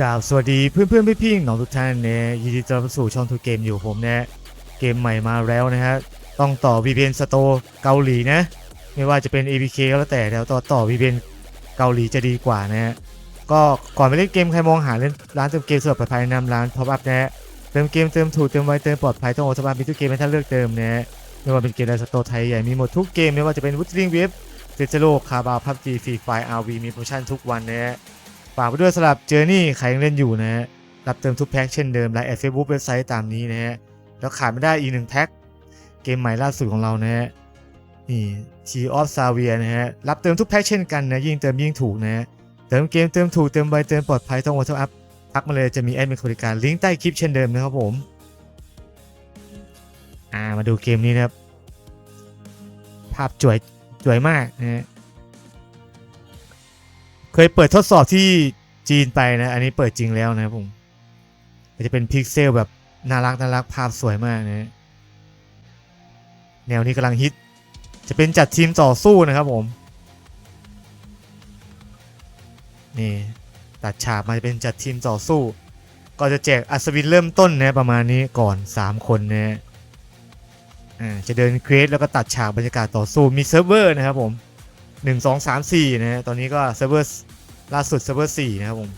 กล่าวสวัสดีเพื่อนเพื่อนพี่พี่ๆน้องทุกท่านเนี่ยยินดีต้อนรับสู่ช่องทูเกมอยู่ผมเนี่ยเกมใหม่มาแล้วนะฮะต้องต่อ VPN Store เกาหลีนะ ไม่ว่าจะเป็น APK ก็แล้วแต่แล้วต่อต่อ VPN เกาหลีจะดีกว่านะฮะก็ก่อนไปเล่นเกมใครมองหาเล่นร้านเติมเกมสะดวกปลอดภัยนำร้านพ o อ up นะฮะเติมเกมเติมถูกเติมไวเติมปลอดภัยต้องโอทบามีทุกเกมให้ท่านเลือกเติมนะฮะไม่ว่าเป็นเกมในสโตร์ไทยใหญ่มีหมดทุกเกมไม่ว่าจะเป็นวุฒิลิงเว็บเซจโลคาบาพับจีฟรีไฟอาร์วีมีโปรโมชั่นทุกวันนะฮะ ฝากไปด้วยสำหรับเจอร์นี่ใครยังเล่นอยู่นะฮะรับเติมทุกแพ็คเช่นเดิมไลน์แอดเฟซบุ๊กเว็บไซต์ตามนี้นะฮะแล้วขาดไม่ได้อีกหนึ่งแพ็คเกมใหม่ล่าสุดของเรานะฮะนี่ t ีออฟซาเวียนะฮะรับเติมทุกแพ็คเช่นกันนะยิ่งเติมยิ่งถูกนะฮะเติมเกมเติมถูกเติมไวเติมปลอดภัยต้องวอเตอร์อัพทักมาเลยจะมีแอดมินบริการลิงก์ใต้คลิปเช่นเดิมนะครับผมอ่ามาดูเกมนี้นะครับ ภาพสวยสวยมากนะฮะ เคยเปิดทดสอบที่จีนไปนะ อันนี้เปิดจริงแล้วนะครับผมมันจะเป็นพิกเซลแบบน่ารักน่ารักภาพสวยมากนะแนวนี้กำลังฮิต จะเป็นจัดทีมต่อสู้นะครับผม นี่ตัดฉากมาจะเป็นจัดทีมต่อสู้ ก็จะแจกอัศวินเริ่มต้นนะประมาณนี้ก่อน 3 คนนะอ่าจะเดินเควสแล้วก็ตัดฉากบรรยากาศต่อสู้มีเซิร์ฟเวอร์นะครับผม หนึ่งสองสามสี่นะฮะ ตอนนี้ก็เซิร์ฟเวอร์ล่าสุดเซิร์ฟเวอร์สี่นะครับผม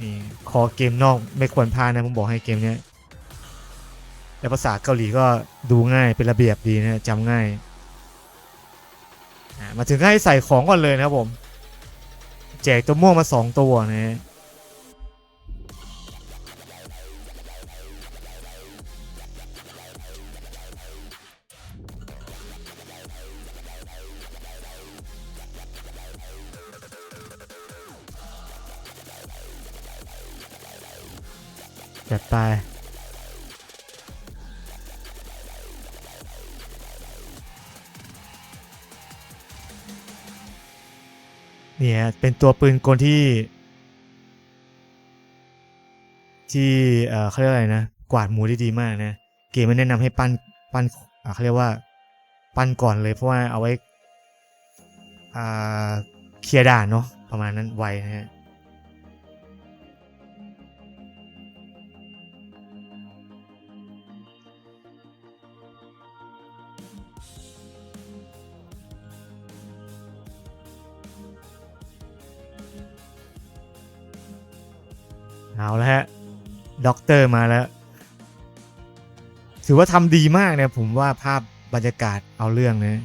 นี่คอเกมนอกไม่ควรพลาดนะผมบอกให้เกมเนี้ยแล้วภาษาเกาหลีก็ดูง่ายเป็นระเบียบดีนะจำง่ายอะมาถึงให้ใส่ของก่อนเลยนะครับผม แจกตัวม่วงมาสองตัวนะฮะ เนี่ยเป็นตัวปืนกลที่ ที่เออเขาเรียกอะไรนะ กวาดหมูได้ดีมากนะ เกมมันแนะนำให้ปั้นปั้นเขาเรียกว่า ปั้นก่อนเลยเพราะว่าเอาไว้อ่าเคลียร์ด่านเนาะประมาณนั้นไวนะฮะ เอาแล้วฮะด็อกเตอร์มาแล้ว ถือว่าทำดีมากเนี่ยผมว่าภาพบรรยากาศเอาเรื่องนะ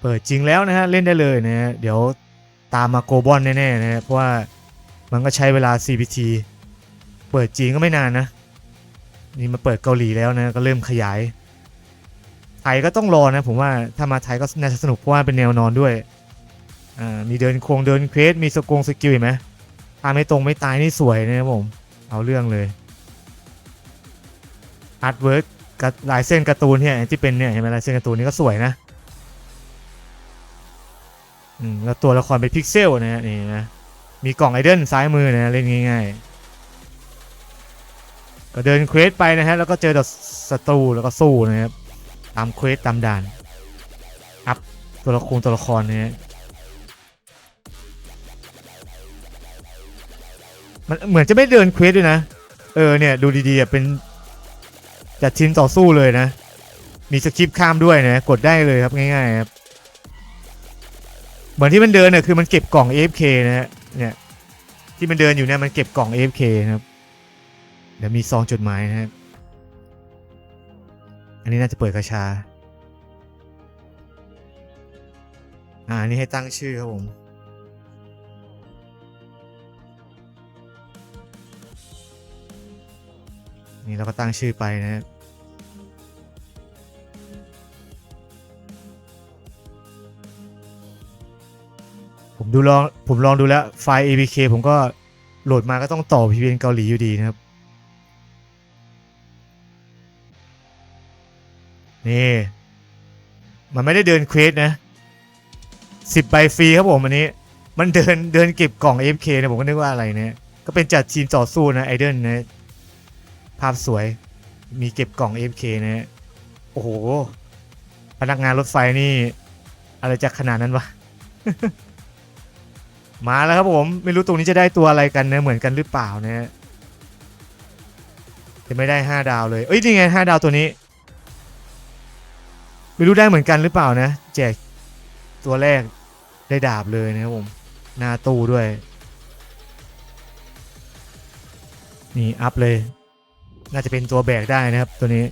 เปิดจริงแล้วนะฮะ เล่นได้เลยนะฮะ เดี๋ยวตามมาโกบอลแน่ๆนะฮะ เพราะว่ามันก็ใช้เวลา CPT เปิดจริงก็ไม่นานนะ นี่มาเปิดเกาหลีแล้วนะ ก็เริ่มขยาย ไทยก็ต้องรอนะ ผมว่าถ้ามาไทยก็น่าจะสนุกเพราะว่าเป็นแนวนอนด้วย อ่า มีเดินโครงเดินเควส มีสกงสกิลเห็นไหมทาไม่ตรงไม่ตายนี่สวยนะครับผม เอาเรื่องเลยอาร์ตเวิร์กกับลายเส้นการ์ตูนเนี่ยที่เป็นเนี่ยเห็นไหมลายเส้นการ์ตูนนี่ก็สวยนะ อืม แล้วตัวละครเป็นพิกเซลนะฮะนี่นะ มีกล่องไอเดนซ้ายมือนะเล่นง่ายๆ ก็เดินเควสไปนะฮะ แล้วก็เจอแต่ศัตรูแล้วก็สู้นะครับ ตามเควสตามด่าน อัพตัวละครตัวละครนะฮะ มันเหมือนจะไม่เดินเควสด้วยนะ เออเนี่ยดูดีๆเป็นจัดทีมต่อสู้เลยนะ มีสคริปต์ข้ามด้วยนะ กดได้เลยครับง่ายๆครับ เหมือนที่มันเดินเนี่ยคือมันเก็บกล่อง AFK นะฮะเนี่ย ที่มันเดินอยู่เนี่ยมันเก็บกล่อง AFK นะครับ เดี๋ยวมีซองจดหมายนะครับอันนี้น่าจะเปิดกระชา อ่า อันนี้ให้ตั้งชื่อครับผม นี่เราก็ตั้งชื่อไปนะครับผมดูลองผมลองดูแล้วไฟล์ APK ผมก็โหลดมาก็ต้องต่อ VPN เกาหลีอยู่ดีนะครับ นี่ มันไม่ได้เดินเควสนะสิบใบฟรีครับผมอันนี้ มันเดินเดินเก็บกล่อง AFK นะผมก็นึกว่าอะไรเนี่ยก็เป็นจัดทีมต่อสู้นะไอเดนนะ ภาพสวย มีเก็บกล่อง AFK นะฮะโอ้โห พนักงานรถไฟนี่ อะไรจะขนาดนั้นวะ มาแล้วครับผม ไม่รู้ตรงนี้จะได้ตัวอะไรกันนะเหมือนกันหรือเปล่านะฮะจะไม่ได้ห้าดาวเลย เอ้ยนี่ไงห้าดาวตัวนี้ ไม่รู้ได้เหมือนกันหรือเปล่านะ แจกตัวแรกได้ดาบเลยนะครับผม หน้าตู้ด้วย นี่ อัพเลย น่าจะเป็นตัวแบกได้นะครับตัวนี้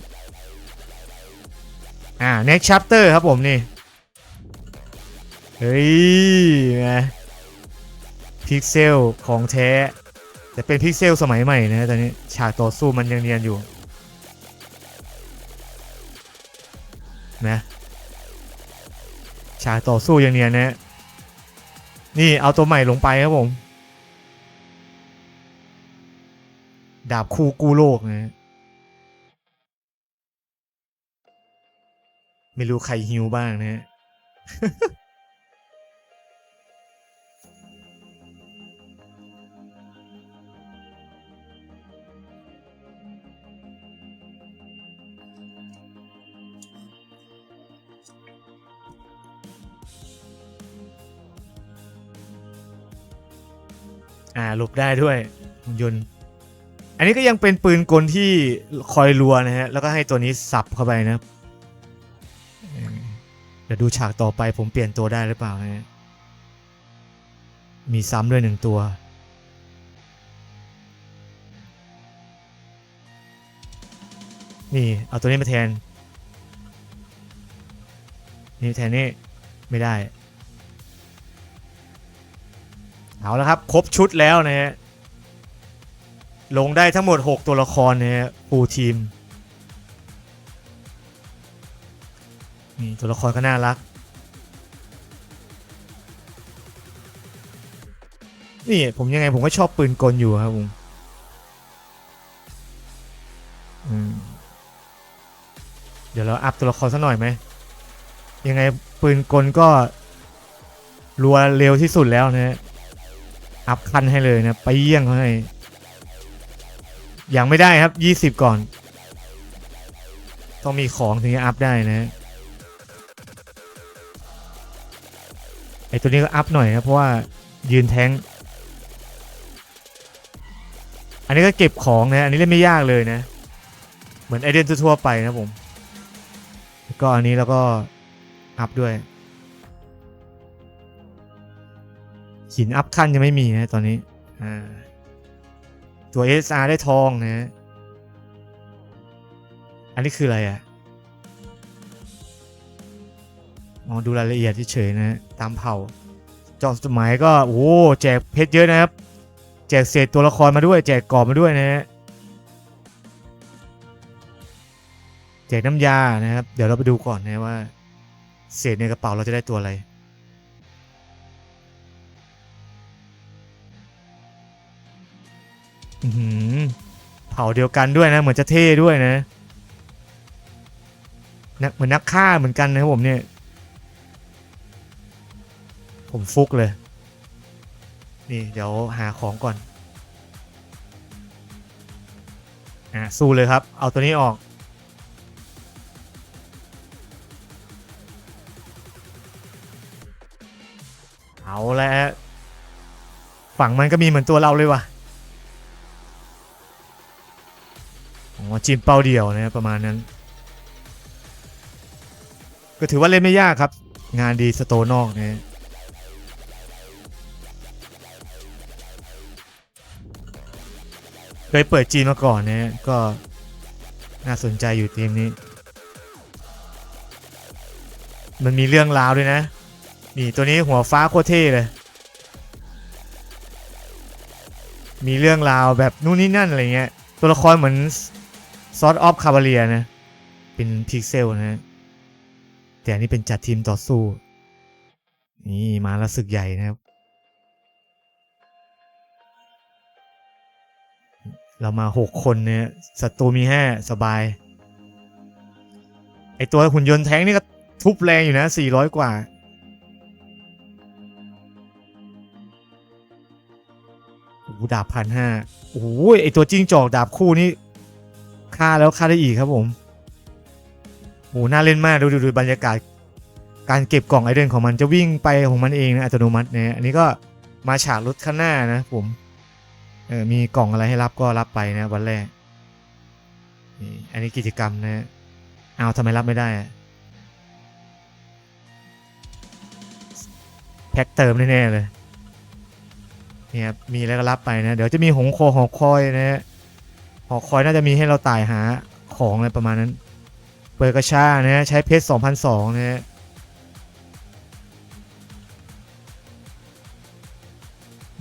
อ่า next chapter ครับผมนี่ เฮ้ยไงพิกเซลของแท้ แต่เป็นพิกเซลสมัยใหม่นะตอนนี้ฉากต่อสู้มันยังเนียนอยู่นะฉากต่อสู้ยังเนียนนะนี่เอาตัวใหม่ลงไปครับผม ดาบคู่กู้โลกนะไม่รู้ใครฮิวบ้างนะอ่าหลบได้ด้วยหุ่นยนต์ อันนี้ก็ยังเป็นปืนกลที่คอยรัวนะฮะ แล้วก็ให้ตัวนี้สับเข้าไปนะเดี๋ยวดูฉากต่อไปผมเปลี่ยนตัวได้หรือเปล่านะมีซ้ำด้วยหนึ่งตัว นี่เอาตัวนี้มาแทน นี่แทนนี่ไม่ได้ เอาแล้วครับ ครบชุดแล้วนะฮะ ลงได้ทั้งหมด 6 ตัวละครนะฮะฟูทีมนี่ตัวละครก็น่ารัก นี่ผมยังไงผมก็ชอบปืนกลอยู่ครับผมอืมเดี๋ยวเราอัพตัวละครสักหน่อยไหม ยังไงปืนกลก็รัวเร็วที่สุดแล้วนะฮะอัพคันให้เลยนะไปเยี่ยงเขาให้ ยังไม่ได้ครับ 20 ก่อน ต้องมีของถึงจะอัพได้นะไอตัวนี้ก็อัพหน่อยนะเพราะว่ายืนแทงอันนี้ก็เก็บของนะ อันนี้เล่นไม่ยากเลยนะ เหมือนไอเดนทั่วไปนะผมแล้วก็อันนี้แล้วก็อัพด้วยหินอัพขั้นยังไม่มีนะตอนนี้ อ่า ตัว SR ได้ทองนะ อันนี้คืออะไรอะ่ะมองดูรายละเอียดเฉยๆนะ ตามเผ่าจาะจดหมายก็ โอ้แจกเพชรเยอะนะครับ แจกเศษตัวละครมาด้วย แจกกรอบมาด้วยนะฮะแจกน้ำยานะครับ เดี๋ยวเราไปดูก่อนนะว่า เศษในกระเป๋าเราจะได้ตัวอะไร เผ่าเดียวกันด้วยนะ เหมือนจะเท่ด้วยนะนเหมือนนักฆ่าเหมือนกันนะครับผมเนี่ย ผมฟุกเลย นี่เดี๋ยวหาของก่อน อะสู้เลยครับ เอาตัวนี้ออกเอาแล้วฝั่งมันก็มีเหมือนตัวเราเลยว่ะ จิมเป้าเดียวนะประมาณนั้น ก็ถือว่าเล่นไม่ยากครับ งานดีสโตนอกนะเคยเปิดจีนมาก่อนนะก็น่าสนใจอยู่ทีมนี้ มันมีเรื่องราวด้วยนะ นี่ตัวนี้หัวฟ้าโคตรเท่เลย มีเรื่องราวแบบนู่นนี่นั่นอะไรเงี้ย ตัวละครเหมือน ซอสออฟคาบาเลียนะ เป็นพิกเซลนะแต่อันนี้เป็นจัดทีมต่อสู้ นี่มาแล้วศึกใหญ่นะครับ เรามาหกคนเนี่ยศัตรูมีห้าสบาย ไอตัวหุ่นยนต์แท้งนี่ก็ทุบแรงอยู่นะ400กว่าโอ้ดาบพันห้าโอ้โหไอตัวจิ้งจอกดาบคู่นี่ ฆ่าแล้วฆ่าได้อีกครับผมโหน่าเล่นมากดูดูดูบรรยากาศ การเก็บกล่องไอเดนของมันจะวิ่งไปของมันเองนะอัตโนมัตินะอันนี้ก็มาฉากรถข้างหน้านะผมเออมีกล่องอะไรให้รับก็รับไปนะวันแรกนี่อันนี้กิจกรรมนะเอาทำไมรับไม่ได้แพ็คเติมแน่ๆเลยเนี่ยมีแล้วก็รับไปนะ เดี๋ยวจะมีหงโคหอคอยนะฮะ หอคอยน่าจะมีให้เราต่ายหาของอะไรประมาณนั้น เปิดกระชานะฮะใช้เพชร2,002นะฮะ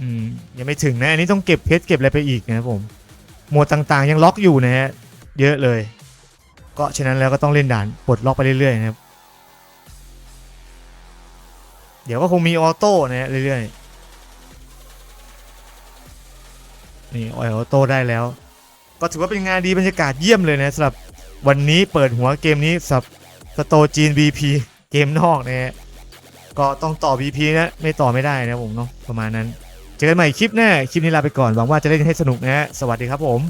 อืมยังไม่ถึงนะ อันนี้ต้องเก็บเพชรเก็บอะไรไปอีกนะครับผมหมวดต่างๆ ยังล็อกอยู่นะฮะเยอะเลย ก็ฉะนั้นแล้วก็ต้องเล่นด่านปลดล็อกไปเรื่อยๆนะครับ เดี๋ยวก็คงมีออโต้นะฮะเรื่อยๆนี่ออโต้ได้แล้ว ก็ถือว่าเป็นงานดีบรรยากาศเยี่ยมเลยนะสำหรับวันนี้เปิดหัวเกมนี้สำหรับสโตจีน VP เกมนอกนะฮะก็ต้องต่อ VP นะไม่ต่อไม่ได้นะผมเนาะประมาณนั้น เจอกันใหม่คลิปหน้าคลิปนี้ลาไปก่อนหวังว่าจะเล่นให้สนุกนะฮะสวัสดีครับผม